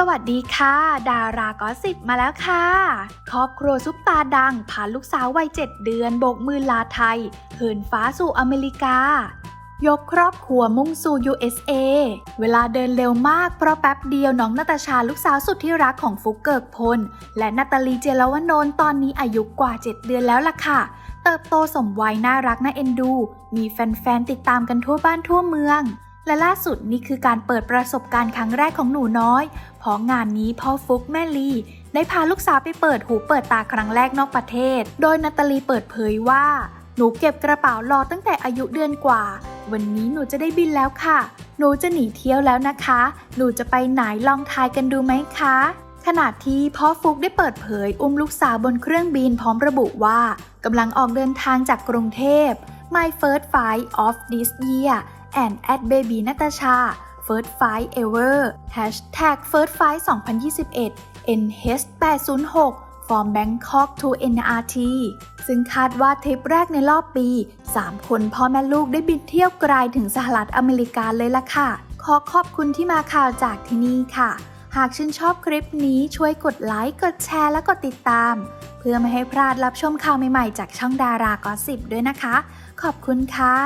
สวัสดีค่ะ ดารากอสิบมาแล้วค่ะ ครอบครัวซุปตาดังพาลูกสาววัยเจ็ดเดือนโบกมือลาไทย เหินฟ้าสู่อเมริกา ยกครอบครัวมุ่งสู่ USA เวลาเดินเร็วมากเพราะแป๊บเดียวน้องนาตาชาลูกสาวสุดที่รักของฟุกเกิกพล และนาตาลีเจรวนนท์ตอนนี้อายุกว่า 7 เดือนแล้วล่ะค่ะ เติบโตสมวัยน่ารักน่าเอ็นดู มีแฟนๆติดตามกันทั่วบ้านทั่วเมือง และล่าสุดนี่คือการเปิดประสบการณ์ครั้งแรกของหนูน้อย เพราะงานนี้พ่อฟุกแม่ลีได้พาลูกสาวไปเปิดหูเปิดตาครั้งแรกนอกประเทศ โดยนาตาลีเปิดเผยว่า หนูเก็บกระเป๋ารอตั้งแต่อายุเดือนกว่า วันนี้หนูจะได้บินแล้วค่ะ หนูจะหนีเที่ยวแล้วนะคะ หนูจะไปไหนลองทายกันดูไหมคะ ขณะที่พ่อฟุกได้เปิดเผย อุ้มลูกสาวบนเครื่องบินพร้อมระบุว่ากำลังออกเดินทางจากกรุงเทพ My first flight of this year and at baby Natasha first flight ever hashtag first flight 2021 NH 806 from Bangkok to NRT ซึ่งคาดว่าทริปแรกในรอบปี 3 คนพ่อแม่ลูกได้บินเที่ยวไกลถึงสหรัฐอเมริกาเลยล่ะค่ะ ขอขอบคุณที่มาข่าวจากที่นี่ค่ะ หากชื่นชอบคลิปนี้ช่วยกดไลค์ กดแชร์และกดติดตาม พื่อไม่ให้พลาดรับชมข่าวใหม่ๆ จากช่องดารากอสิบด้วยนะคะ ขอบคุณค่ะ